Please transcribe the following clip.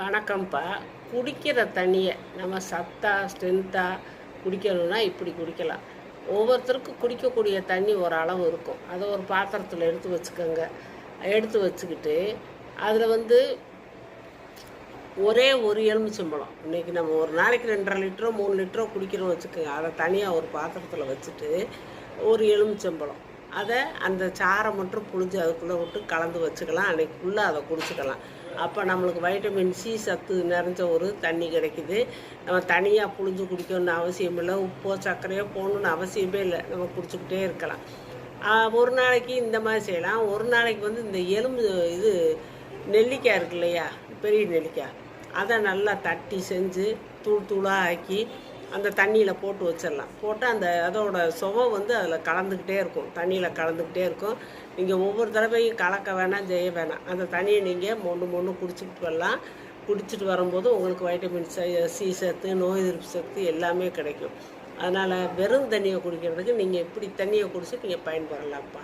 வணக்கம்ப்பா. குடிக்கிற தண்ணியை நம்ம சத்தா ஸ்ட்ரென்த்தாக குடிக்கணும்னா இப்படி குடிக்கலாம். ஒவ்வொருத்தருக்கும் குடிக்கக்கூடிய தண்ணி ஒரு அளவு இருக்கும். அதை ஒரு பாத்திரத்தில் எடுத்து வச்சுக்கோங்க. எடுத்து வச்சுக்கிட்டு அதில் வந்து ஒரே ஒரு எலுமிச்சம்பழம். இன்றைக்கி நம்ம ஒரு நாளைக்கு ரெண்டரை லிட்டரோ மூணு லிட்டரோ குடிக்கிறோம் வச்சுக்கோங்க. அதை தனியாக ஒரு பாத்திரத்தில் வச்சுட்டு ஒரு எலுமிச்சம்பழம். அதை அந்த சாரை மட்டும் புழிஞ்சு அதுக்குள்ளே விட்டு கலந்து வச்சுக்கலாம். அன்றைக்குள்ளே அதை குடிச்சுக்கலாம். அப்போ நம்மளுக்கு வைட்டமின் சி சத்து நிறைஞ்ச ஒரு தண்ணி கிடைக்குது. நம்ம தனியாக புழிஞ்சு குடிக்கணும்னு அவசியம் இல்லை. உப்போ சர்க்கரையோ போகணுன்னு அவசியமே இல்லை. நம்ம குடிச்சுக்கிட்டே இருக்கலாம். ஒரு நாளைக்கு இந்த மாதிரி செய்யலாம். ஒரு நாளைக்கு வந்து இந்த எலும்பு இது நெல்லிக்காய் இருக்கு இல்லையா? பெரிய நெல்லிக்காய். அதை நல்லா தட்டி செஞ்சு தூள் தூளாக ஆக்கி அந்த தண்ணியில் போட்டு வச்சிடலாம். போட்டு அந்த அதோட சுவை வந்து அதில் கலந்துக்கிட்டே இருக்கும். தண்ணியில் கலந்துக்கிட்டே இருக்கும். நீங்கள் ஒவ்வொரு தடவையும் கலக்க வேணாம் செய்ய வேணாம். அந்த தண்ணியை நீங்கள் மொண்டு மொண்டு குடிச்சிட்டு வரலாம். குடிச்சிட்டு வரும்போது உங்களுக்கு வைட்டமின் சி சத்து நோய் எதிர்ப்பு சத்து எல்லாமே கிடைக்கும். அதனால் வெறும் தண்ணியை குடிக்கிறதுக்கு நீங்கள் இப்படி தண்ணியை குடிச்சு நீங்கள் பயன்பெறலாம்ப்பா